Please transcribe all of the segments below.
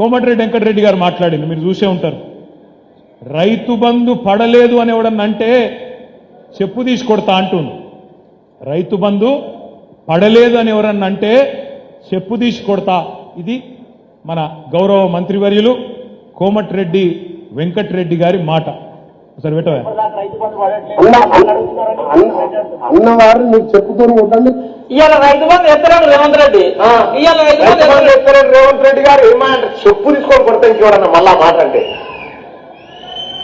కోమటిరెడ్డి వెంకటరెడ్డి గారు మాట్లాడింది. మీరు చూసే ఉంటారు. రైతు బంధు పడలేదు అని ఎవడన్నా అంటే చెప్పు తీసి కొడతా అంటుండు. రైతు బంధు పడలేదు అని ఎవరన్నా అంటే చెప్పు తీసి కొడతా. ఇది మన గౌరవ మంత్రివర్యులు కోమటిరెడ్డి వెంకటరెడ్డి గారి మాట. సరే పెట్టవా? అన్న అన్న- అన్నవారు మీకు చెప్పుతూ ఉండండి. ఇవాళ రైతు బంధు ఎత్తరాడు రేవంత్ రెడ్డి. ఇవాళ రైతు బంధు ఎత్తరాడు. రేవంత్ రెడ్డి గారు. ఏమంటారు చెప్పు తీసుకొని కొడతా ఇంకోడన్న మళ్ళా మాట అంటే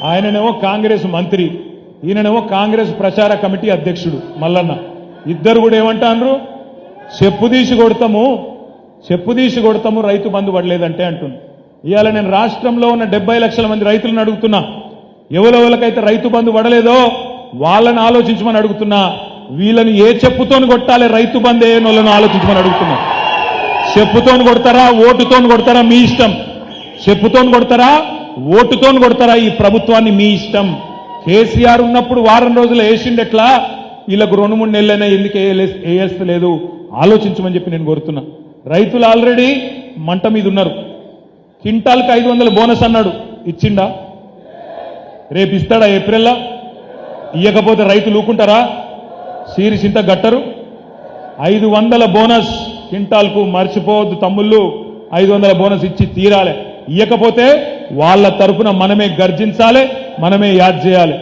ఆయననేమో కాంగ్రెస్ మంత్రి ఈయననేమో కాంగ్రెస్ ప్రచార కమిటీ అధ్యక్షుడు మల్లన్న. ఇద్దరు కూడా ఏమంటాండ్రు చెప్పు తీసి కొడతాము చెప్పు తీసి కొడతాము రైతు బంధు పడలేదంటే అంటుంది ఇవాళ నేను రాష్ట్రంలో ఉన్న డెబ్బై లక్షల మంది రైతులను అడుగుతున్నా. ఎవరెవరికైతే రైతు బంధు పడలేదో వాళ్ళని ఆలోచించమని అడుగుతున్నా వీళ్ళని ఏ చెప్పుతోని కొట్టాలి రైతు బంధు ఏ వాళ్ళని ఆలోచించమని అడుగుతున్నా. చెప్పుతోని కొడతారా ఓటుతోని కొడతారా మీ ఇష్టం? చెప్పుతోని కొడతారా ఓటుతోని కొడతారా ఈ ప్రభుత్వాన్ని మీ ఇష్టం? కేసీఆర్ ఉన్నప్పుడు వారం రోజులు వేసిండెట్లా వీళ్ళకు రెండు మూడు నెలలైనా ఎందుకు వేయలేదు ఆలోచించమని చెప్పి నేను కోరుతున్నా. రైతులు ఆల్రెడీ మంట మీద ఉన్నారు. కింటాల్కి ఐదు వందల బోనస్ అన్నాడు. ఇచ్చిండా? రేపు ఇస్తాడా ఏప్రిల్లా? ఇయ్యకపోతే రైతులు ఊకుంటారా? సీరిసింత గట్టరు. ఐదు వందల బోనస్ క్వింటాల్కు మర్చిపోవద్దు తమ్ముళ్ళు. ఐదు వందల బోనస్ ఇచ్చి తీరాలి. ఇయ్యకపోతే వాళ్ళ తరపున మనమే గర్జించాలి మనమే యాద్ చేయాలి.